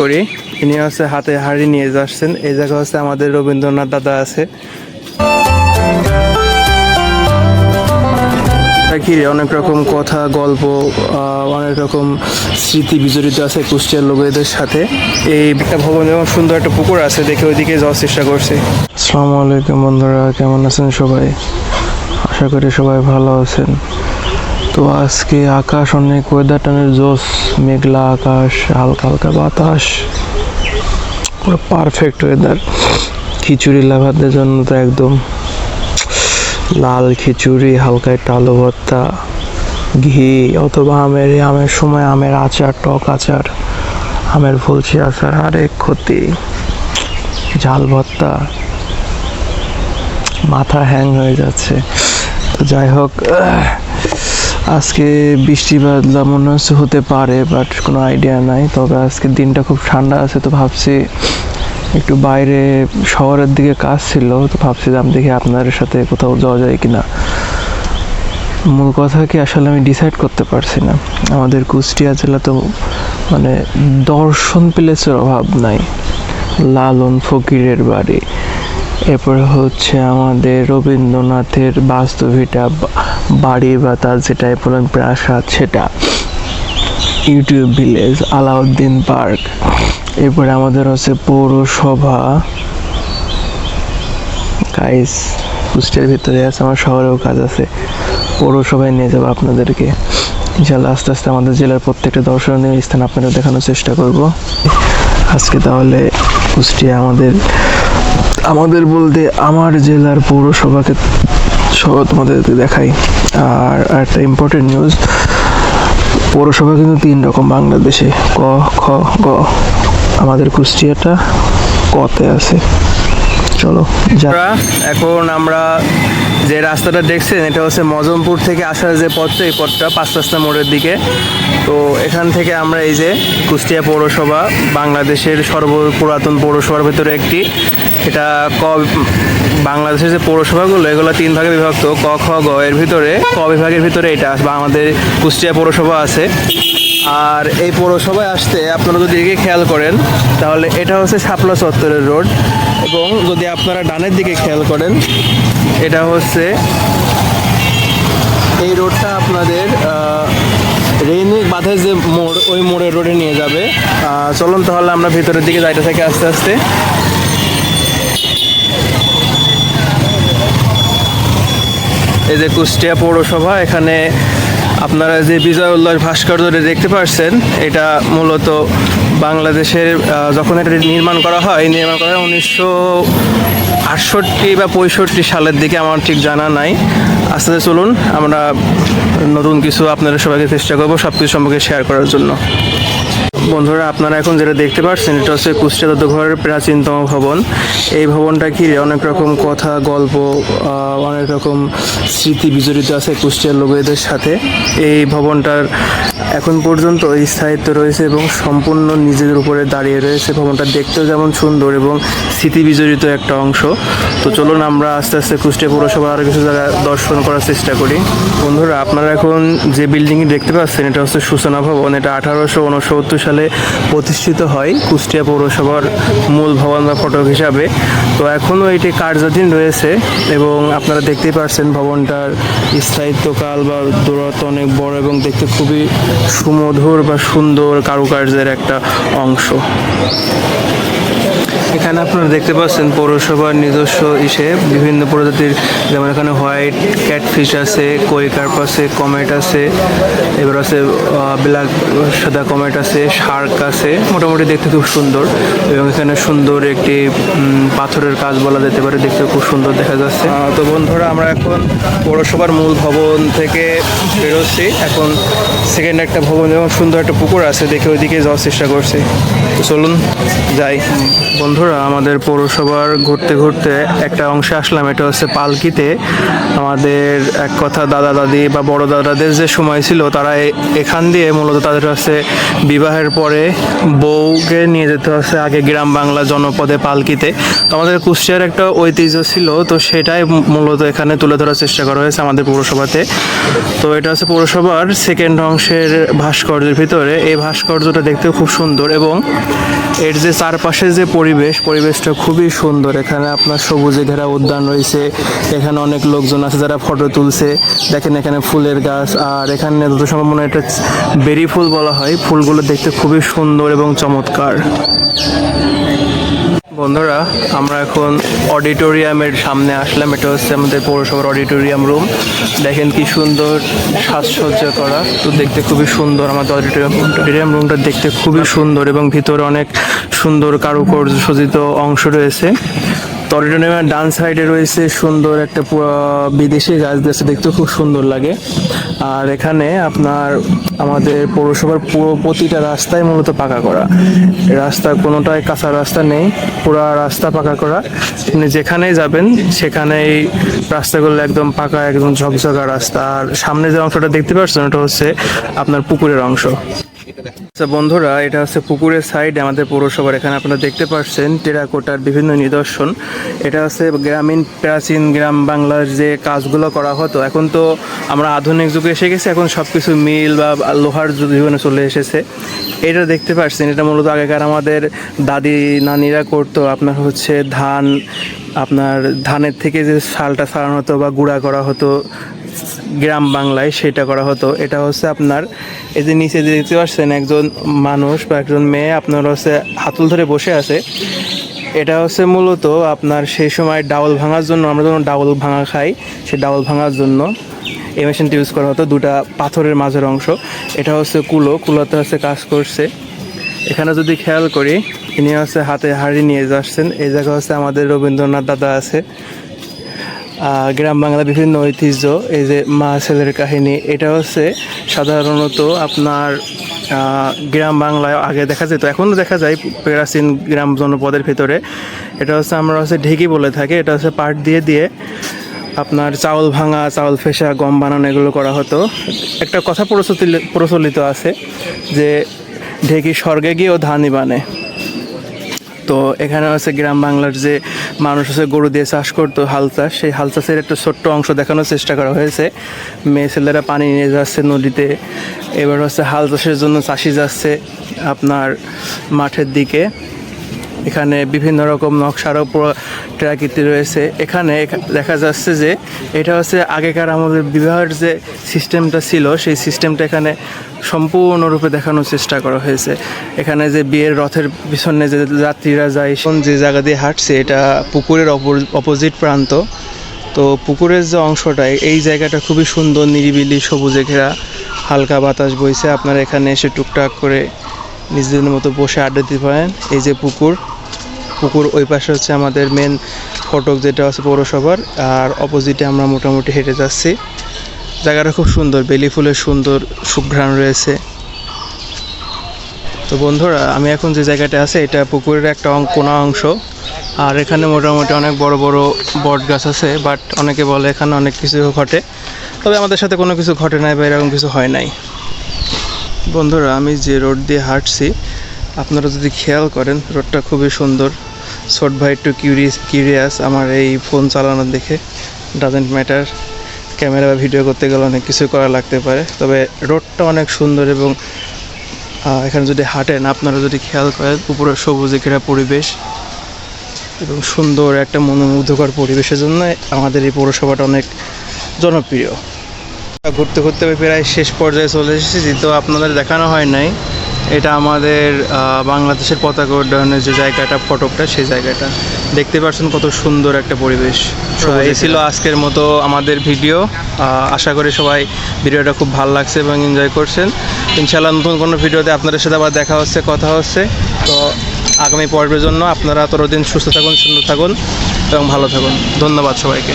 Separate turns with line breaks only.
করি। ইনি হচ্ছে হাতে হাড়ি নিয়ে যাচ্ছেন। এই জায়গা হচ্ছে আমাদের রবীন্দ্রনাথ দাদা আছে। কি রে, অনেক রকম কথা গল্প অনেক রকম স্মৃতি বিজড়িত আছে কুষ্টিয়ার লোকেদের সাথে। এই একটা ভবন এবং সুন্দর একটা পুকুর আছে দেখে ওইদিকে যাওয়ার চেষ্টা করছি। আসসালামু আলাইকুম বন্ধুরা কেমন আছেন সবাই? আশা করি সবাই ভালো আছেন। তো আজকে আকাশ, অনেক ওয়েদার টানের জোস মেঘলা আকাশ, হালকা হালকা বাতাস। পুরো পারফেক্ট ওয়েদার খিচুড়ি লাভাদের জন্য তো একদম লাল খিচুড়ি হালকা একটু আলু ভর্তা, ঘি অথবা আমের আমের সময় আমের আচার, টক আচার, আমের ফুলছি আচার আরেক ক্ষতি। ঝাল ভর্তা। মাথা হ্যাং হয়ে যাচ্ছে। তো যাই হোক আজকে বৃষ্টি বাদলা মনে হচ্ছে হতে পারে বাট কোনো আইডিয়া নাই। তবে আজকে দিনটা খুব ঠান্ডা আছে, তো ভাবছি একটু বাইরে শহরের দিকে কাজ ছিল, তো ভাবছিলাম দেখি আপনাদের সাথে কোথাও যাওয়া যায় কিনা। মূল কথা কি, আসলে আমি ডিসাইড করতে পারছি না। আমাদের কুষ্টিয়া জেলা তো মানে দর্শন প্লেসের অভাব নাই। লালন ফকিরের বাড়ি। এরপরে হচ্ছে আমাদের রবীন্দ্রনাথের বাস্তুভিটা বাড়ি বা তার যেটা বলেন প্রাসাদ সেটা। YouTube village, Alauddin park. এরপরে আমাদের হচ্ছে পৌরসভা। গাইস কুষ্টিয়ার ভিতরে আছে, আমার শহরেও কাজ আছে। পৌরসভায় নিয়ে যাব আপনাদেরকে। ইনশাল্লাহ আস্তে আস্তে আমাদের জেলার প্রত্যেকটা দর্শনীয় স্থান আপনাদের দেখানোর চেষ্টা করব। আজকে তাহলে কুষ্টিয়া আমাদের আমাদের বলতে আমার জেলার পৌরসভাকে সহ তোমাদেরকে দেখাই। আর একটা ইম্পর্টেন্ট নিউজ পৌরসভা কিন্তু তিন রকম, বাংলাদেশে ক, খ, গ। আমাদের কুষ্টিয়াটা কতে আছে। চলো যারা এখন আমরা যে রাস্তাটা দেখছেন, এটা হচ্ছে মজমপুর থেকে আসার যে পথটা, এই পথটা পাঁচ রাস্তা মোড়ের দিকে। তো এখান থেকে আমরা এই যে কুষ্টিয়া পৌরসভা, বাংলাদেশের সর্ব পুরাতন পৌরসভার ভিতরে একটি এটা ক বাংলাদেশের যে পৌরসভাগুলো, এগুলো তিন ভাগে বিভক্ত। ক, খ, গ এর ভিতরে, ক বিভাগের ভিতরে এটা বা আমাদের কুষ্টিয়া পৌরসভা আছে। আর এই পৌরসভায় আসতে আপনারা যদি এদিকে খেয়াল করেন, তাহলে এটা হচ্ছে শাপলা চত্বরের রোড। এবং যদি আপনারা ডানের দিকে খেয়াল করেন, এটা হচ্ছে এই রোডটা আপনাদের রেইনি বাঁধের যে মোড়, ওই মোড়ের রোডে নিয়ে যাবে। চলুন তাহলে আমরা ভিতরের দিকে যাইতে থাকি আস্তে আস্তে। এই যে কুষ্টিয়া পৌরসভা, এখানে আপনারা যে বিজয় উল্লাস ভাস্কর্যটা দেখতে পাচ্ছেন এটা মূলত বাংলাদেশের যখন এটা নির্মাণ করা হয়, নির্মাণ করা হয় উনিশশো আটষট্টি বা পঁয়ষট্টি সালের দিকে, আমার ঠিক জানা নাই। আস্তে আস্তে চলুন, আমরা নতুন কিছু আপনাদের সবাইকে চেষ্টা করব সব কিছু সম্পর্কে শেয়ার করার জন্য। বন্ধুরা, আপনারা এখন যেটা দেখতে পাচ্ছেন, এটা হচ্ছে কুষ্টিয়া জাদুঘরের প্রাচীনতম ভবন। এই ভবনটা ঘিরে অনেক রকম কথা, গল্প অনেক রকম স্মৃতি বিজড়িত আছে কুষ্টিয়ার লোকেদের সাথে। এই ভবনটার এখন পর্যন্ত স্থায়িত্ব রয়েছে এবং সম্পূর্ণ নিজেদের উপরে দাঁড়িয়ে রয়েছে। ভবনটা দেখতেও যেমন সুন্দর এবং স্মৃতি বিজড়িত একটা অংশ। তো চলুন, আমরা আস্তে আস্তে কুষ্টিয়া পৌরসভার আরও কিছু জায়গা দর্শন করার চেষ্টা করি। বন্ধুরা, আপনারা এখন যে বিল্ডিংটি দেখতে পাচ্ছেন, এটা হচ্ছে সূচনা ভবন। এটা আঠারোশো উনসত্তর সালে প্রতিষ্ঠিত হয় কুষ্টিয়া পৌরসভার মূল ভবন বা ফটক হিসাবে। তো এখনও এটি কার্যাধীন রয়েছে এবং আপনারা দেখতেই পারছেন ভবনটার স্থায়িত্বকাল বা দূরত্ব অনেক বড় এবং দেখতে খুবই সুমধুর বা সুন্দর কারুকার্যের একটা অংশ। এখানে আপনারা দেখতে পাচ্ছেন পৌরসভার নিজস্ব ইসে, বিভিন্ন প্রজাতির, যেমন এখানে হোয়াইট, ক্যাটফিশ আছে কই কার্প আছে, কমেট আছে, এবার আছে ব্ল্যাক, সাদা কমেট আছে, শার্ক আছে, মোটামুটি দেখতে খুব সুন্দর, এবং এখানে সুন্দর একটি পাথরের কাজ বলা যেতে পারে, দেখতে খুব সুন্দর দেখা যাচ্ছে। তো বন্ধুরা, আমরা এখন পৌরসভার মূল ভবন থেকে বেরোচ্ছি। এখন সেকেন্ড একটা ভবন, এবং সুন্দর একটা পুকুর আছে, দেখে ওইদিকে যাওয়ার চেষ্টা করছি। চলুন যাই। বন্ধুরা, আমাদের পৌরসভার ঘুরতে ঘুরতে একটা অংশে আসলাম, এটা হচ্ছে পালকিতে। আমাদের এক কথা দাদা দাদি বা বড় দাদাদের যে সময় ছিল, তারা এখান দিয়ে মূলত তাদের হচ্ছে বিবাহের পরে বউকে নিয়ে যেতে হচ্ছে আগে গ্রাম বাংলা জনপদে পালকিতে। তো আমাদের কুষ্টিয়ার একটা ঐতিহ্য ছিল, তো সেটাই মূলত এখানে তুলে ধরার চেষ্টা করা হয়েছে আমাদের পৌরসভাতে। তো এটা হচ্ছে পৌরসভার সেকেন্ড অংশের ভাস্কর্যের ভিতরে। এই ভাস্কর্যটা দেখতেও খুব সুন্দর এবং এর যে চারপাশে যে পরিবেশ, পরিবেশটা খুবই সুন্দর। এখানে আপনার সবুজে ঘেরা উদ্যান রয়েছে। এখানে অনেক লোকজন আছে যারা ফটো তুলছে। দেখেন এখানে ফুলের গাছ। আর এখানে যত সম্ভব মনে এটা বেরি ফুল বলা হয়। ফুলগুলো দেখতে খুবই সুন্দর এবং চমৎকার। বন্ধুরা, আমরা এখন অডিটোরিয়ামের সামনে আসলাম। এটা হচ্ছে আমাদের পৌরসভার অডিটোরিয়াম রুম। দেখেন কি সুন্দর সাজসজ্জা করা। তো দেখতে খুবই সুন্দর। আমাদের অডিটোরিয়াম অডিটোরিয়াম রুমটা দেখতে খুবই সুন্দর এবং ভিতরে অনেক সুন্দর কারুকার্য সজ্জিত অংশ রয়েছে। তো অডিটোরিয়ামের ডান সাইডে রয়েছে সুন্দর একটা বিদেশি গাছ। দেখতে খুব সুন্দর লাগে। আর এখানে আপনার আমাদের পৌরসভার পুরো প্রতিটা রাস্তায় মূলত পাকা করা। রাস্তা কোনোটাই কাঁচা রাস্তা নেই, পুরো রাস্তা পাকা করা। আপনি যেখানেই যাবেন, সেখানেই রাস্তাগুলো একদম পাকা, একদম ঝকঝকা রাস্তা। আর সামনে যে অংশটা দেখতে পাচ্ছেন, ওটা হচ্ছে আপনার পুকুরের অংশ। আচ্ছা বন্ধুরা, এটা হচ্ছে পুকুরের সাইড আমাদের পৌরসভার। এখানে আপনারা দেখতে পাচ্ছেন টেরাকোটার বিভিন্ন নিদর্শন। এটা হচ্ছে গ্রামীণ, প্রাচীন গ্রাম বাংলার যে কাজগুলো করা হতো। এখন তো আমরা আধুনিক যুগে এসে গেছি, এখন সব কিছু মিল বা লোহার জীবনে চলে এসেছে। এটা দেখতে পাচ্ছেন এটা মূলত আগেকার আমাদের দাদি, নানিরা করতো। আপনার হচ্ছে ধান, আপনার ধানের থেকে যে শালটা ছাড়ানো হতো বা গুঁড়া করা হতো গ্রাম বাংলায় সেটা করা হতো। এটা হচ্ছে আপনার, এই যে নিচে দেখতে পাচ্ছেন একজন মানুষ বা একজন মেয়ে, আপনার হচ্ছে হাতল ধরে বসে আছে। এটা হচ্ছে মূলত আপনার সেই সময় ডাউল ভাঙার জন্য, আমরা যখন ডাউল ভাঙা খাই, সেই ডাউল ভাঙার জন্য এই মেশিনটি ইউজ করা হতো, দুটা পাথরের মাঝের অংশ। এটা হচ্ছে কুলো, কুলোতে হচ্ছে কাজ করছে। এখানে যদি খেয়াল করি, ইনি হচ্ছে হাতে হাড়ি নিয়ে যাচ্ছেন। এই জায়গা হচ্ছে আমাদের রবীন্দ্রনাথ দাদা আছে। গ্রাম বাংলা বিভিন্ন ঐতিহ্য, এই যে মা ছেলের কাহিনী এটা হচ্ছে সাধারণত আপনার গ্রাম বাংলায় আগে দেখা যেত, এখনও দেখা যায় প্রাচীন গ্রাম জনপদের ভিতরে। এটা হচ্ছে আমরা হচ্ছে ঢেকি বলে থাকি, এটা হচ্ছে পাট দিয়ে দিয়ে আপনার চাউল ভাঙা, চাউল ফেসা, গম বানানো এগুলো করা হতো। একটা কথা প্রচলিত আছে যে ঢেকি স্বর্গে গিয়েও ধানই বানে। তো এখানে হচ্ছে গ্রাম বাংলার যে মানুষ হচ্ছে গরু দিয়ে চাষ করতো হাল চাষ সেই হাল চাষের একটা ছোট্ট অংশ দেখানোর চেষ্টা করা হয়েছে। মেয়ে ছেলেরা পানি নিয়ে যাচ্ছে নদীতে, এবার হচ্ছে হাল চাষের জন্য চাষি যাচ্ছে আপনার মাঠের দিকে। এখানে বিভিন্ন রকম নকশার উপর ট্রাকৃতি রয়েছে। এখানে এখা- দেখা যাচ্ছে যে এটা হচ্ছে আগেকার আমাদের বিবাহের যে সিস্টেমটা ছিল, সেই সিস্টেমটা এখানে সম্পূর্ণরূপে দেখানোর চেষ্টা করা হয়েছে। এখানে যে বিয়ের রথের পিছনে যে যাত্রীরা যায় যে জায়গা দিয়ে হাঁটছে, এটা পুকুরের অপোজিট প্রান্ত। তো পুকুরের যে অংশটা, এই জায়গাটা খুবই সুন্দর, নিরিবিলি, সবুজে ঘেরা, হালকা বাতাস বইছে। আপনারা এখানে এসে টুকটাক করে নিজেদের মতো বসে আড্ডা দিতে পারেন। এই যে পুকুর পুকুর ওই পাশে হচ্ছে আমাদের মেন ফটক যেটা আছে পৌরসভার, আর অপোজিটে আমরা মোটামুটি হেঁটে যাচ্ছি। জায়গাটা খুব সুন্দর, বেলি ফুলের সুন্দর সুঘ্রাণ রয়েছে। তো বন্ধুরা, আমি এখন যে জায়গাটা আছে, এটা পুকুরের একটা কোনা অংশ। আর এখানে মোটামুটি অনেক বড় বড় বট গাছ আছে বাট অনেকে বলে এখানে অনেক কিছু ঘটে। তবে আমাদের সাথে কোনো কিছু ঘটে নাই বা এরকম কিছু হয় নাই। বন্ধুরা, আমি যে রোড দিয়ে হাঁটছি, আপনারা যদি খেয়াল করেন, রোডটা খুবই সুন্দর। ছোট ভাই একটু কিউরিয়াস কিউরিয়াস আমার এই ফোন চালানো দেখে। ডাজেন্ট ম্যাটার ক্যামেরা বা ভিডিও করতে গেলে অনেক কিছু করা লাগতে পারে। তবে রোডটা অনেক সুন্দর এবং এখানে যদি হাঁটেন, আপনারা যদি খেয়াল করেন, উপরে সবুজে ঘেরা পরিবেশ এবং সুন্দর একটা মনোমুগ্ধকর পরিবেশের জন্য আমাদের এই পৌরসভাটা অনেক জনপ্রিয়। ঘুরতে ঘুরতে প্রায় শেষ পর্যায়ে চলে এসেছি তো আপনাদের দেখানো হয় নাই। এটা আমাদের বাংলাদেশের পতাকা উড্ডয়নের যে জায়গাটা ফটকটা সেই জায়গাটা। দেখতে পাচ্ছেন কত সুন্দর একটা পরিবেশ। এই ছিল আজকের মতো আমাদের ভিডিও। আশা করি সবাই ভিডিওটা খুব ভালো লাগছে এবং এনজয় করছেন। ইনশাল্লাহ নতুন কোনো ভিডিওতে আপনাদের সাথে আবার দেখা হচ্ছে কথা হচ্ছে। তো আগামী পর্বের জন্য আপনারা ততদিন সুস্থ থাকুন সুন্দর থাকুন এবং ভালো থাকুন। ধন্যবাদ সবাইকে।